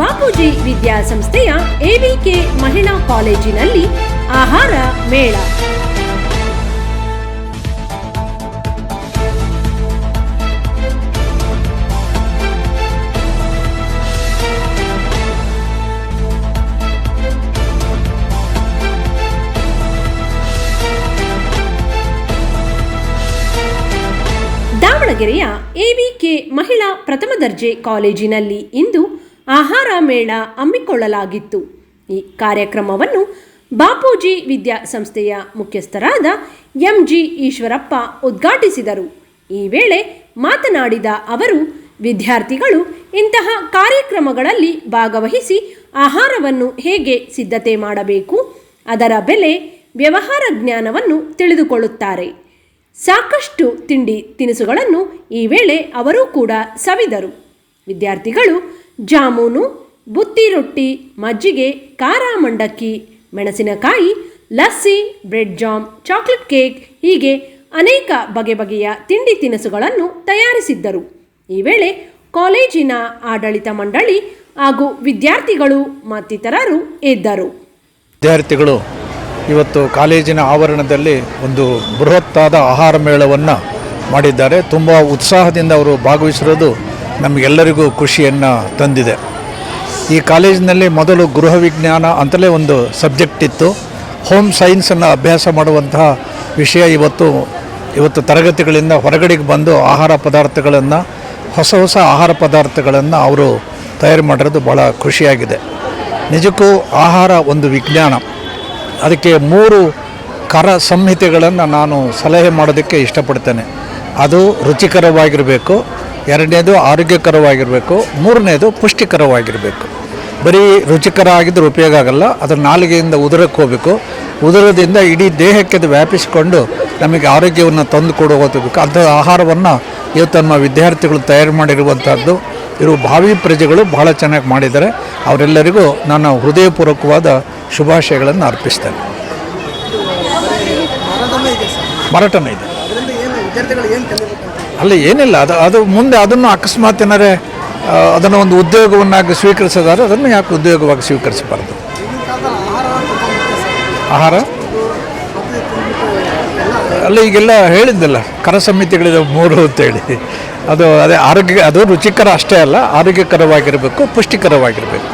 ಬಾಪೂಜಿ ವಿದ್ಯಾಸಂಸ್ಥೆಯ ಎವಿಕೆ ಮಹಿಳಾ ಕಾಲೇಜಿನಲ್ಲಿ ಆಹಾರ ಮೇಳ. ದಾವಣಗೆರೆಯ ಎವಿಕೆ ಮಹಿಳಾ ಪ್ರಥಮ ದರ್ಜೆ ಕಾಲೇಜಿನಲ್ಲಿ ಇಂದು ಆಹಾರ ಮೇಳ ಹಮ್ಮಿಕೊಳ್ಳಲಾಗಿತ್ತು. ಈ ಕಾರ್ಯಕ್ರಮವನ್ನು ಬಾಪೂಜಿ ವಿದ್ಯಾಸಂಸ್ಥೆಯ ಮುಖ್ಯಸ್ಥರಾದ ಎಂ ಜಿ ಈಶ್ವರಪ್ಪ ಉದ್ಘಾಟಿಸಿದರು. ಈ ವೇಳೆ ಮಾತನಾಡಿದ ಅವರು, ವಿದ್ಯಾರ್ಥಿಗಳು ಇಂತಹ ಕಾರ್ಯಕ್ರಮಗಳಲ್ಲಿ ಭಾಗವಹಿಸಿ ಆಹಾರವನ್ನು ಹೇಗೆ ಸಿದ್ಧತೆ ಮಾಡಬೇಕು, ಅದರ ಬೆಲೆ, ವ್ಯವಹಾರ ಜ್ಞಾನವನ್ನು ತಿಳಿದುಕೊಳ್ಳುತ್ತಾರೆ. ಸಾಕಷ್ಟು ತಿಂಡಿ ತಿನಿಸುಗಳನ್ನು ಈ ವೇಳೆ ಅವರೂ ಕೂಡ ಸವಿದರು. ವಿದ್ಯಾರ್ಥಿಗಳು ಜಾಮೂನು, ಬುತ್ತಿ ರೊಟ್ಟಿ, ಮಜ್ಜಿಗೆ, ಖಾರ ಮಂಡಕ್ಕಿ, ಮೆಣಸಿನಕಾಯಿ, lassi, bread jam, chocolate cake ಹೀಗೆ ಅನೇಕ ಬಗೆ ಬಗೆಯ ತಿಂಡಿ ತಿನಿಸುಗಳನ್ನು ತಯಾರಿಸಿದ್ದರು. ಈ ವೇಳೆ ಕಾಲೇಜಿನ ಆಡಳಿತ ಮಂಡಳಿ ಹಾಗೂ ವಿದ್ಯಾರ್ಥಿಗಳು ಮತ್ತಿತರರು ಇದ್ದರು. ವಿದ್ಯಾರ್ಥಿಗಳು, ಇವತ್ತು ಕಾಲೇಜಿನ ಆವರಣದಲ್ಲಿ ಒಂದು ಬೃಹತ್ತಾದ ಆಹಾರ ಮೇಳವನ್ನು ಮಾಡಿದ್ದಾರೆ. ತುಂಬ ಉತ್ಸಾಹದಿಂದ ಅವರು ಭಾಗವಹಿಸಿರೋದು ನಮಗೆಲ್ಲರಿಗೂ ಖುಷಿಯನ್ನು ತಂದಿದೆ. ಈ ಕಾಲೇಜಿನಲ್ಲಿ ಮೊದಲು ಗೃಹ ವಿಜ್ಞಾನ ಅಂತಲೇ ಒಂದು ಸಬ್ಜೆಕ್ಟ್ ಇತ್ತು. ಹೋಮ್ ಸೈನ್ಸನ್ನು ಅಭ್ಯಾಸ ಮಾಡುವಂತಹ ವಿಷಯ ಇವತ್ತು ಇವತ್ತು ತರಗತಿಗಳಿಂದ ಹೊರಗಡೆಗೆ ಬಂದು ಆಹಾರ ಪದಾರ್ಥಗಳನ್ನು, ಹೊಸ ಹೊಸ ಆಹಾರ ಪದಾರ್ಥಗಳನ್ನು ಅವರು ತಯಾರು ಮಾಡಿರೋದು ಭಾಳ ಖುಷಿಯಾಗಿದೆ. ನಿಜಕ್ಕೂ ಆಹಾರ ಒಂದು ವಿಜ್ಞಾನ. ಅದಕ್ಕೆ ಮೂರು ಕರ ಸಂಹಿತೆಗಳನ್ನು ನಾನು ಸಲಹೆ ಮಾಡೋದಕ್ಕೆ ಇಷ್ಟಪಡ್ತೇನೆ. ಅದು ರುಚಿಕರವಾಗಿರಬೇಕು ಎರಡನೇದು ಆರೋಗ್ಯಕರವಾಗಿರಬೇಕು ಮೂರನೇದು ಪುಷ್ಟಿಕರವಾಗಿರಬೇಕು. ಬರೀ ರುಚಿಕರ ಆಗಿದ್ದರೆ ಉಪಯೋಗ ಆಗಲ್ಲ ಅದರ ನಾಲಿಗೆಯಿಂದ ಉದರಕ್ಕೆ ಹೋಗಬೇಕು. ಉದರದಿಂದ ಇಡೀ ದೇಹಕ್ಕೆ ಅದು ವ್ಯಾಪಿಸಿಕೊಂಡು ನಮಗೆ ಆರೋಗ್ಯವನ್ನು ತಂದು ಕೊಡೋಬೇಕು ಅಂಥ ಆಹಾರವನ್ನು ಇವತ್ತು ನಮ್ಮ ವಿದ್ಯಾರ್ಥಿಗಳು ತಯಾರು ಮಾಡಿರುವಂಥದ್ದು. ಇವರು ಭಾವಿ ಪ್ರಜೆಗಳು ಬಹಳ ಚೆನ್ನಾಗಿ ಮಾಡಿದ್ದಾರೆ. ಅವರೆಲ್ಲರಿಗೂ ನನ್ನ ಹೃದಯಪೂರ್ವಕವಾದ ಶುಭಾಶಯಗಳನ್ನು ಅರ್ಪಿಸ್ತೇನೆ. ಮಾರಾಟನ ಇದೆ ಅಲ್ಲ, ಏನಿಲ್ಲ. ಅದು ಅದು ಮುಂದೆ ಅದನ್ನು ಅಕಸ್ಮಾತ್ ಏನಾರೇ ಅದನ್ನು ಒಂದು ಉದ್ಯೋಗವನ್ನಾಗಿ ಸ್ವೀಕರಿಸೋದಾದ್ರೆ ಅದನ್ನು ಯಾಕೆ ಉದ್ಯೋಗವಾಗಿ ಸ್ವೀಕರಿಸಬಾರ್ದು? ಆಹಾರ? ಅಲ್ಲ, ಈಗೆಲ್ಲ ಹೇಳಿದ್ದಲ್ಲ, ಕರ ಸಮಿತಿಗಳಿದೆ ಮೂರು ಅಂತೇಳಿ. ಅದು ಅದೇ ಆರೋಗ್ಯ, ಅದು ರುಚಿಕರ ಅಷ್ಟೇ ಅಲ್ಲ, ಆರೋಗ್ಯಕರವಾಗಿರಬೇಕು, ಪುಷ್ಟಿಕರವಾಗಿರಬೇಕು.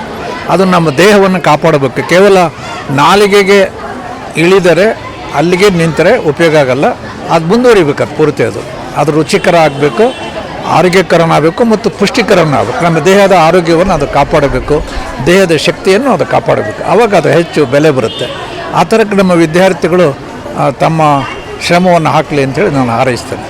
ಅದು ನಮ್ಮ ದೇಹವನ್ನು ಕಾಪಾಡಬೇಕು. ಕೇವಲ ನಾಲಿಗೆಗೆ ಇಳಿದರೆ, ಅಲ್ಲಿಗೆ ನಿಂತರೆ ಉಪಯೋಗ ಆಗಲ್ಲ. ಅದು ಮುಂದುವರಿಬೇಕು ಪೂರ್ತಿ ಅದು. ಅದು ರುಚಿಕರ ಆಗಬೇಕು ಆರೋಗ್ಯಕರನಾಗಬೇಕು ಮತ್ತು ಪುಷ್ಟಿಕರನಾಗಬೇಕು. ನಮ್ಮ ದೇಹದ ಆರೋಗ್ಯವನ್ನು ಅದು ಕಾಪಾಡಬೇಕು, ದೇಹದ ಶಕ್ತಿಯನ್ನು ಅದು ಕಾಪಾಡಬೇಕು. ಆವಾಗ ಅದು ಹೆಚ್ಚು ಬೆಲೆ ಬರುತ್ತೆ. ಆ ಥರಕ್ಕೆ ನಮ್ಮ ವಿದ್ಯಾರ್ಥಿಗಳು ತಮ್ಮ ಶ್ರಮವನ್ನು ಹಾಕಲಿ ಅಂತೇಳಿ ನಾನು ಹಾರೈಸ್ತೇನೆ.